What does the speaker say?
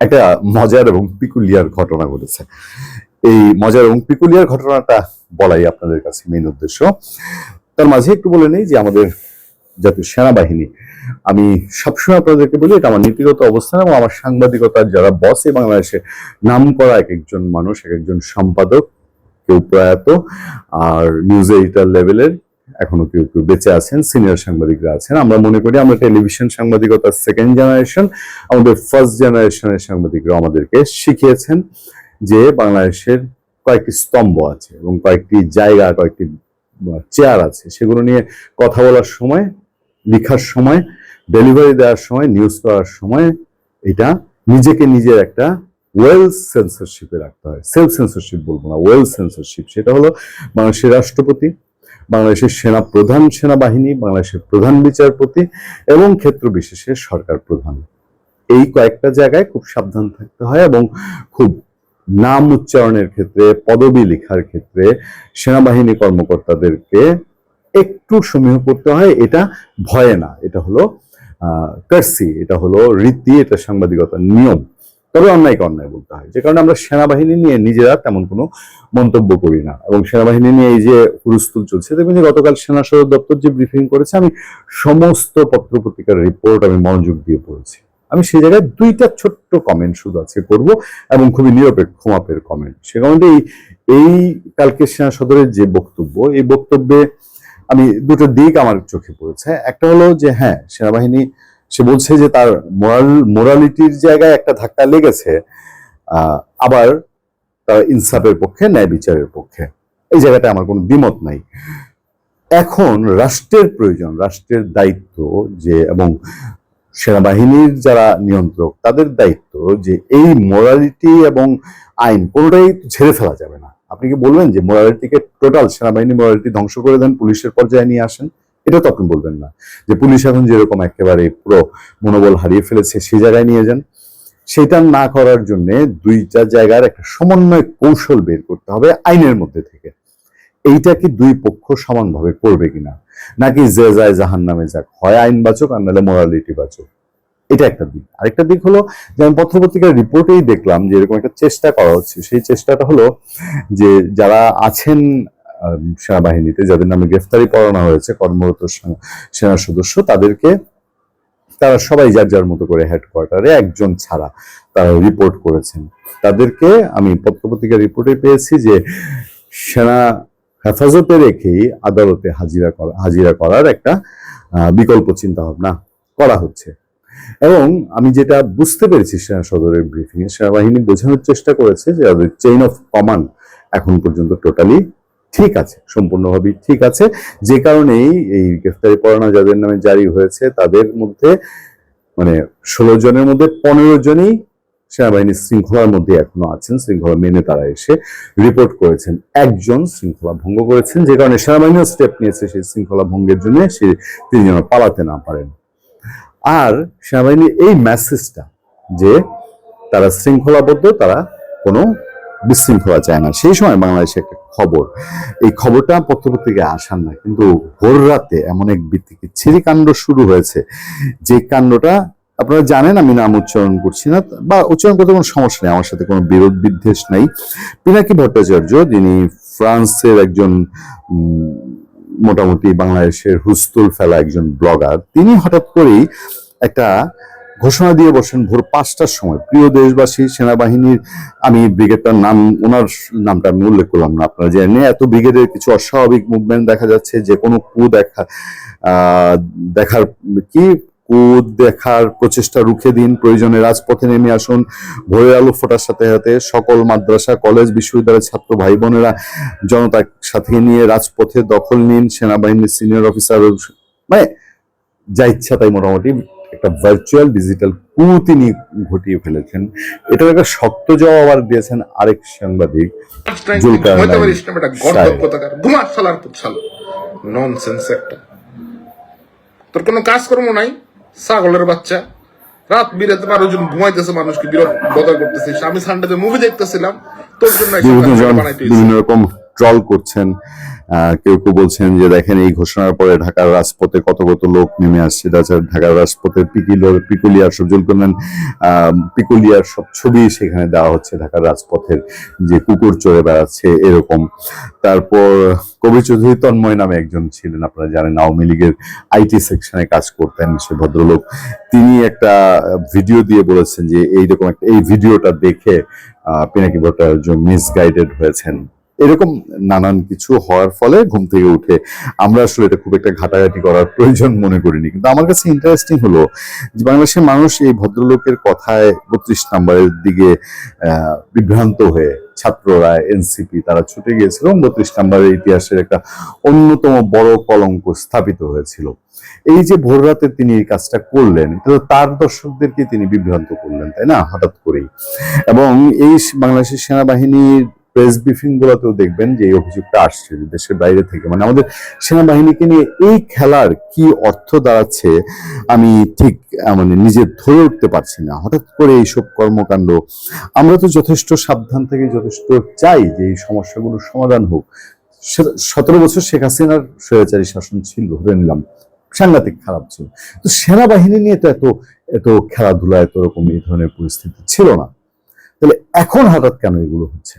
একটা মজার এবং পিকুলিয়ার ঘটনা ঘটেছে। এই মজার এবং পিকুলিয়ার ঘটনাটা বলাই আপনাদের কাছে মেন উদ্দেশ্য। তার মাঝে একটু বলে নেই যে আমাদের জাতীয় সেনাবাহিনী, আমি সবসময় আপনাদেরকে বলি এটা আমার নীতিগত অবস্থান এবং আমার সাংবাদিকতার যারা বস বাংলাদেশে, নাম করা এক একজন মানুষ, এক একজন সম্পাদক, কেউ প্রয়াত, আর নিউজ এডিটর লেভেলের এখনও কেউ কেউ বেঁচে আছেন সিনিয়র সাংবাদিকরা আছেন। আমরা মনে করি আমরা টেলিভিশন সাংবাদিকতার সেকেন্ড জেনারেশন আমাদের ফার্স্ট জেনারেশনের সাংবাদিকরা আমাদেরকে শিখিয়েছেন যে বাংলাদেশের কয়েকটি স্তম্ভ আছে এবং কয়েকটি জায়গা, কয়েকটি চেয়ার আছে। সেগুলো নিয়ে কথা বলার সময়, লেখার সময় ডেলিভারি দেওয়ার সময় নিউজ করার সময় এটা নিজেকে নিজের একটা ওয়েল সেন্সরশিপে রাখতে হয়। সেলফ সেন্সরশিপ বলব না ওয়েল সেন্সরশিপ সেটা হলো বাংলাদেশের রাষ্ট্রপতি বাংলাদেশের সেনা প্রধান সেনাবাহিনী, বাংলাদেশের প্রধান বিচারপতি এবং ক্ষেত্র বিশেষে সরকার প্রধান। এই কয়েকটা জায়গায় খুব সাবধান থাকতে হয় এবং খুব নাম উচ্চারণের ক্ষেত্রে, পদবি লেখার ক্ষেত্রে সেনাবাহিনী কর্মকর্তাদেরকে একটু সমীহ করতে হয়। এটা ভয়ে না। এটা হলো কার্সি এটা হলো রীতি, এটা সাংবাদিকতার নিয়ম। তবে অন্যায়কে অন্যায় বলতে হয়। যে কারণে আমরা সেনাবাহিনী নিয়ে নিজেরা তেমন কোনো মন্তব্য করি না। এবং সেনাবাহিনী নিয়ে এই যে হুরুস্তুল চলছে, দেখবেন যে গতকাল সেনা সদর দপ্তর যে ব্রিফিং করেছে, আমি সমস্ত পত্রপত্রিকার রিপোর্ট আমি মনোযোগ দিয়ে পড়েছি। আমি সেই জায়গায় দুইটা ছোট্ট কমেন্ট শুধু আজকে করব এবং খুবই নিরপেক্ষ মাপের কমেন্ট সে কারণে এই এই কালকে সেনা সদরের যে বক্তব্য, এই বক্তব্যে আমি দুটো দিক আমার চোখে পড়েছে। একটা হলো যে হ্যাঁ সেনাবাহিনী সে বলছে যে তার মোরাল মোরালিটির জায়গায় একটা ধাক্কা লেগেছে আবার তার ইনসাফের পক্ষে, ন্যায় বিচারের পক্ষে। এই জায়গাটা আমার কোনো দ্বিমত নাই। এখন রাষ্ট্রের প্রয়োজন, রাষ্ট্রের দায়িত্ব যে, এবং সেনাবাহিনীর যারা নিয়ন্ত্রক, তাদের দায়িত্ব যে এই মোরালিটি এবং আইন কোনোটাই ছেড়ে ফেলা যাবে না। আপনি কি বলবেন যে মোরালিটিকে টোটাল সেনাবাহিনী মোরালিটি ধ্বংস করে দেন, পুলিশের পর্যায়ে নিয়ে আসেন? এটা তো আপনি বলবেন না যে পুলিশ এখন যেরকম একেবারে পুরো মনোবল হারিয়ে ফেলেছে সেই জায়গায় নিয়ে যান। সেটা না করার জন্য দুইটা জায়গার একটা সমন্বয় কৌশল বের করতে হবে আইনের মধ্যে থেকে। এইটা কি দুই পক্ষ সমানভাবে করবে কিনা? নাকি যে যায় জাহান নামে যাক, হয় আইন বাচক আর নাহলে মোরালিটি বাচক? এটা একটা দিক। আরেকটা দিক হলো যে আমি পত্রপত্রিকার রিপোর্টেই দেখলাম যে এরকম একটা চেষ্টা করা হচ্ছে। সেই চেষ্টাটা হলো যে যারা আছেন সেনাবাহিনীতে, যাদের নামে গ্রেফতারি পড়ানো হয়েছে, কর্মরত সেনা- সদস্য, তাদেরকে তারা সবাই যার যার মতো করে হেডকোয়ার্টারে একজন ছাড়া তারা রিপোর্ট করেছেন। তাদেরকে আমি পত্রপত্রিকার রিপোর্টে পেয়েছি যে সেনা হেফাজতে রেখেই আদালতে হাজিরা করা, হাজিরা করার একটা বিকল্প চিন্তা ভাবনা করা হচ্ছে। এবং আমি যেটা বুঝতে পেরেছি সেনা সদরের ব্রিফিং এ সেনাবাহিনী বোঝানোর চেষ্টা করেছে যে চেইন অফ কমান্ড এখন পর্যন্ত টোটালি ঠিক আছে সম্পূর্ণভাবে ঠিক আছে। যে কারণেই এই গ্রেফতারি পরোয়ানা যাদের নামে জারি হয়েছে, তাদের মধ্যে মানে ষোলো জনের মধ্যে পনেরো জনই সেনাবাহিনীর শৃঙ্খলার মধ্যে এখনও আছেন, শৃঙ্খলা মেনে তারা এসে রিপোর্ট করেছেন। একজন শৃঙ্খলা ভঙ্গ করেছেন, যে কারণে সেনাবাহিনীও স্টেপ নিয়েছে সেই শৃঙ্খলা ভঙ্গের জন্য সে তিনি যেন পালাতে না পারেন। আর সেনাবাহিনীর এই মেসেজটা যে তারা শৃঙ্খলাবদ্ধ, তারা কোনো বিশৃঙ্খলা চায় না। সেই সময় বাংলাদেশে একটা খবর। এই খবরটা পত্রপত্রিকায় আসার না কিন্তু ভোর রাতে এমন এক বিচ্ছিরি কাণ্ড শুরু হয়েছে। যে কাণ্ডটা আপনারা জানেন, আমি নাম উচ্চারণ করছি না, বা উচ্চারণ করতে কোনো সমস্যা নেই, আমার সাথে কোনো বিরোধ বিদ্বেষ নাই। পিনাকি ভট্টাচার্য, যিনি ফ্রান্সের একজন মোটামুটি বাংলাদেশের হুস্তুল ফেলা একজন ব্লগার, তিনি হঠাৎ করেই একটা ঘোষণা দিয়ে বসেন ভোর পাঁচটার সময়। প্রিয় দেশবাসী, সেনাবাহিনীর আমি ব্রিগেডটার নাম, ওনার নামটা আমি উল্লেখ করলাম না, আপনারা জানেন এত ব্রিগেডের কিছু অস্বাভাবিক মুভমেন্ট দেখা যাচ্ছে যে কোনো কু দেখা দেখার কি? কু দেখার প্রচেষ্টা রুখে দিন, প্রয়োজনে রাজপথে নেমে আসুন, ভোরের আলো ফোটার সাথে সাথে সকল মাদ্রাসা, কলেজ, বিশ্ববিদ্যালয়ের ছাত্র ভাই বোনেরা জনতার সাথে নিয়ে রাজপথে দখল নিন, সেনাবাহিনীর সিনিয়র অফিসার মানে যা ইচ্ছা তাই মোটামুটি একটা ভার্চুয়াল ডিজিটাল কু তিনি ঘটিয়ে ফেলেছেন। এটার একটা শক্ত জবাব আবার দিয়েছেন আরেক সাংবাদিক ননসেন্স একটা। তোর কোনো কাজ কর্ম নাই? ছাগলের বাচ্চা। রাত বিরাতে বারো জন ঘুমাইতেছে মানুষকে বিরোধ বদল করতেছিস আমি সানডেতে মুভি দেখতেছিলাম। তোর জন্য একটা বিভিন্ন বানাইতে বিভিন্ন রকম ট্রল করছেন। কেউ কেউ বলছেন যে, দেখেন, এই ঘোষণার পরে ঢাকার রাজপথে কত কত লোক নেমে আসছে। তাছাড়া ঢাকার রাজপথে পিকিলোর পিকুলিয়ার সব জুলকরনান পিকুলিয়ার সব ছবি সেখানে দেওয়া হচ্ছে ঢাকার রাজপথের যে কুকুর চড়ে বেড়াচ্ছে এরকম। তারপর কবি চৌধুরী তন্ময় নামে একজন ছিলেন, আপনারা জানেন, আওয়ামী লীগের আইটি সেকশনে কাজ করতেন সে ভদ্রলোক। তিনি একটা ভিডিও দিয়ে বলেছেন যে, এইরকম একটা, এই ভিডিওটা দেখে পিনাকি ভট্টাচার্য মিসগাইডেড হয়েছেন। এরকম নানান কিছু হওয়ার ফলে ঘুম থেকে উঠে আমরা আসলে এটা খুব একটা ঘাটাঘাটি করার প্রয়োজন মনে করিনি। কিন্তু আমার কাছে ইন্টারেস্টিং হলো যে বাংলাদেশের মানুষ এই ভদ্রলোকের কথায় বত্রিশ নাম্বারের দিকে বিভ্রান্ত হয়ে ছাত্ররা, এনসিপি তারা ছুটে গিয়েছিল বত্রিশ নাম্বারের ইতিহাসের একটা অন্যতম বড় কলঙ্ক স্থাপিত হয়েছিল। এই যে ভোর রাতে তিনি এই কাজটা করলেন তো তার দর্শকদেরকে তিনি বিভ্রান্ত করলেন, তাই না? হঠাৎ করেই। এবং এই বাংলাদেশের সেনাবাহিনীর প্রেস ব্রিফিং গুলোতেও দেখবেন যে এই অভিযোগটা আসছে দেশের বাইরে থেকে। মানে আমাদের সেনাবাহিনীকে নিয়ে এই খেলার কি অর্থ দাঁড়াচ্ছে, আমি ঠিক মানে নিজে ধরে উঠতে পারছি না। হঠাৎ করে এইসব কর্মকাণ্ড, আমরা তো যথেষ্ট সাবধান থেকে যথেষ্ট চাই যে এই সমস্যাগুলোর সমাধান হোক। সতেরো বছর শেখ হাসিনার স্বৈরাচারী শাসন ছিল, ধরে নিলাম। সাংঘাতিক খারাপ ছিল। তো সেনাবাহিনী নিয়ে তো এত এত খেলাধুলা, এত রকম এই ধরনের পরিস্থিতি ছিল না। তাহলে এখন হঠাৎ কেন এগুলো হচ্ছে?